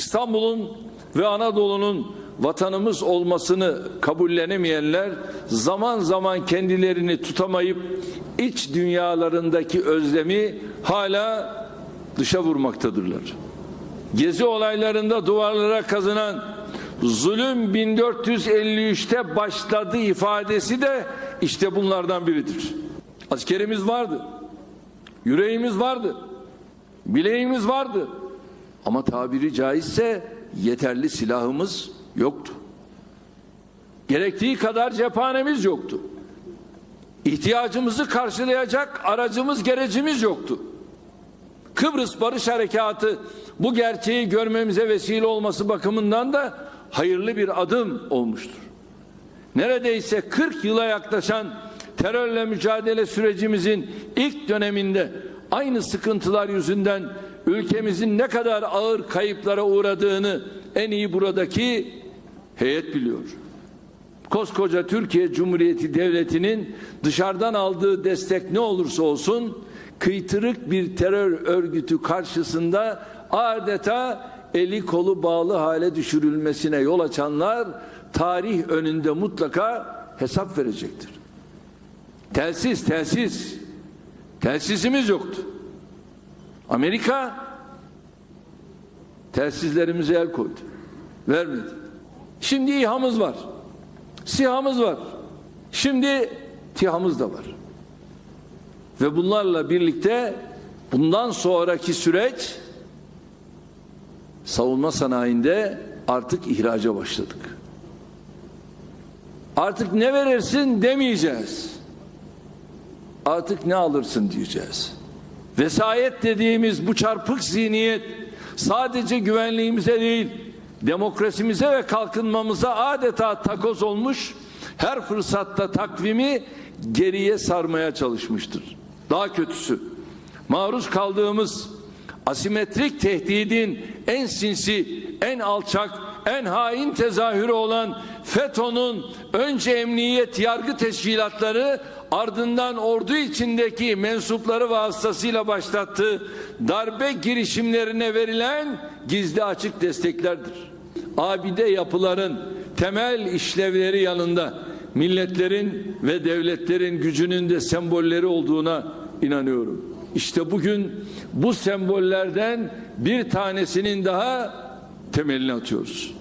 İstanbul'un ve Anadolu'nun vatanımız olmasını kabullenemeyenler zaman zaman kendilerini tutamayıp iç dünyalarındaki özlemi hala dışa vurmaktadırlar. Gezi olaylarında duvarlara kazınan zulüm 1453'te başladı ifadesi de işte bunlardan biridir. Askerimiz vardı. Yüreğimiz vardı. Bileğimiz vardı. Ama tabiri caizse yeterli silahımız yoktu. Gerektiği kadar cephanemiz yoktu. İhtiyacımızı karşılayacak aracımız, gerecimiz yoktu. Kıbrıs Barış Harekatı bu gerçeği görmemize vesile olması bakımından da hayırlı bir adım olmuştur. Neredeyse 40 yıla yaklaşan terörle mücadele sürecimizin ilk döneminde aynı sıkıntılar yüzünden ülkemizin ne kadar ağır kayıplara uğradığını en iyi buradaki heyet biliyor. Koskoca Türkiye Cumhuriyeti Devleti'nin dışarıdan aldığı destek ne olursa olsun kıytırık bir terör örgütü karşısında adeta eli kolu bağlı hale düşürülmesine yol açanlar tarih önünde mutlaka hesap verecektir. Telsiz, telsiz. Telsizimiz yoktu. Amerika telsizlerimize el koydu. Vermedi. Şimdi İHA'mız var. SİHA'mız var. Şimdi TİHA'mız da var. Ve bunlarla birlikte bundan sonraki süreç savunma sanayinde artık ihraca başladık. Artık ne verirsin demeyeceğiz. Artık ne alırsın diyeceğiz. Vesayet dediğimiz bu çarpık zihniyet sadece güvenliğimize değil, demokrasimize ve kalkınmamıza adeta takoz olmuş, her fırsatta takvimi geriye sarmaya çalışmıştır. Daha kötüsü, maruz kaldığımız asimetrik tehdidin en sinsi, en alçak, en hain tezahürü olan FETÖ'nün önce emniyet yargı teşkilatları ardından ordu içindeki mensupları vasıtasıyla başlattığı darbe girişimlerine verilen gizli açık desteklerdir. Abide yapıların temel işlevleri yanında milletlerin ve devletlerin gücünün de sembolleri olduğuna inanıyorum. İşte bugün bu sembollerden bir tanesinin daha temelini atıyoruz.